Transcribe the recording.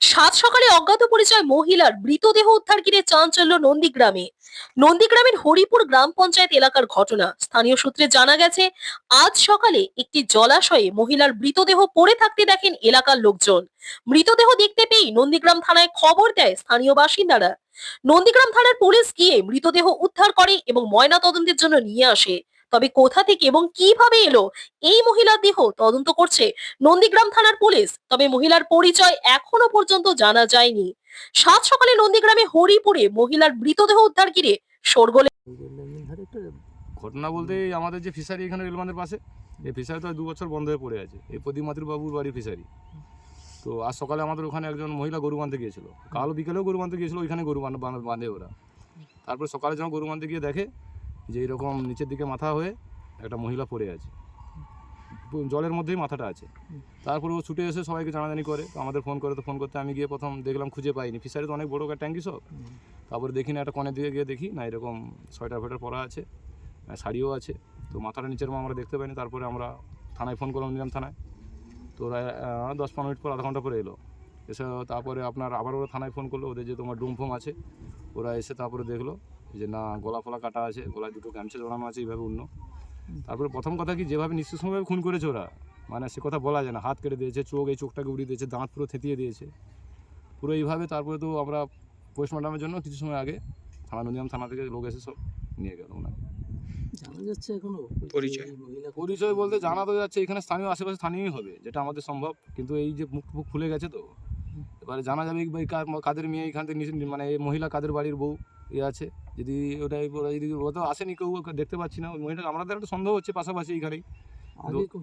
সাত সকালে অজ্ঞাত পরিচয় মহিলার মৃতদেহ উদ্ধার ঘিরে চাঞ্চল্য নন্দীগ্রামে। নন্দীগ্রামের হরিপুর গ্রাম পঞ্চায়েত এলাকার ঘটনা। স্থানীয় সূত্রে জানা গেছে, আজ সকালে একটি জলাশয়ে মহিলার মৃতদেহ পড়ে থাকতে দেখেন এলাকার লোকজন। মৃতদেহ দেখতে পেয়ে নন্দীগ্রাম থানায় খবর দেয় স্থানীয় বাসিন্দারা। নন্দীগ্রাম থানার পুলিশ গিয়ে মৃতদেহ উদ্ধার করে এবং ময়না তদন্তের জন্য নিয়ে আসে। তবে কোথা থেকে এবং কীভাবে এলো? এই মহিলার দেহ তদন্ত করছে নন্দীগ্রাম থানার পুলিশ, তবে মহিলার পরিচয় এখনও পর্যন্ত জানা যায়নি। সাত সকালে নন্দীগ্রামে হরিপুরে মহিলার মৃতদেহ উদ্ধার ঘিরে শোরগোলে ঘটনা বলতে আমাদের যে ফিশারি এখানে রেলবান্ধের পাশে, এই ফিশারি তো দু বছর বন্ধ হয়ে পড়ে আছে। এই প্রদীপ বাবুর বাড়ি ফিশারি। তো আজ সকালে আমাদের ওখানে একজন মহিলা গরু বাঁধতে গিয়েছিল। কাল বিকেলেও গরু বাঁধতে গিয়েছিল, ওইখানে গরু বাঁধে ওরা। তারপরে সকালে যখন গরু বাঁধতে গিয়ে দেখে যে এরকম নিচের দিকে মাথা হয়ে একটা মহিলা পড়ে আছে। জলের মধ্যেই মাথাটা আছে। তারপরে ও ছুটে এসে সবাইকে জানাজানি করে। তো আমাদের ফোন করে তো ফোন করতে, আমি গিয়ে প্রথম দেখলাম খুঁজে পাইনি। ফিশারি তো অনেক বড় ট্যাঙ্কি সব। তারপরে দেখি না, একটা কনের দিকে গিয়ে দেখি, না এরকম সোয়েটার ফোয়েটার পরা আছে শাড়িও আছে। তো মাথাটা নিচের আমরা দেখতে পাইনি। তারপরে আমরা থানায় ফোন করলাম, নিলাম থানায়। তো ওরা দশ পনেরো মিনিট পর আধা ঘণ্টা পরে এলো। এসে তারপরে আপনার আবার ওরা থানায় ফোন করল, ওদের যে তোমার ডুম ফোম আছে, ওরা এসে তারপরে দেখল। যে না গলা ফলা কাটা আছে গলায় দুটো গামছা জড়ানো আছে এইভাবে অন্য। তারপরে প্রথম কথা কি যেভাবে নিঃশ্বাসভাবে খুন করেছে ওরা মানে সে কথা বলা যায় না। হাত কেটে দিয়েছে চোখ এই চোখটাকে উড়িয়ে দিয়েছে দাঁত পুরো থেতিয়ে দিয়েছে। পুরো এইভাবে তারপরে তো আমরা পোস্টমর্টমের জন্য কিছু সময় আগে থানা নন্দীগ্রাম থানা থেকে লোক এসে সব নিয়ে গেল ওনাকে। জানা যাচ্ছে এখনও? পরিচয়। পরিচয় বলতে জানা তো যাচ্ছে এখানে স্থানীয় আশেপাশে স্থানীয়ই হবে যেটা আমাদের সম্ভব। কিন্তু এই যে মুখ মুখ খুলে গেছে তো এবারে জানা যাবে কাদের মেয়ে এখান থেকে মানে এই মহিলা কাদের বাড়ির বউ? এ আছে। যদি ওটাই ওরা যদি ও তো আসেনি কেউ দেখতে পাচ্ছি না। ওই মহিলা আমাদের একটা সন্দেহ হচ্ছে পাশাপাশি এইখানেই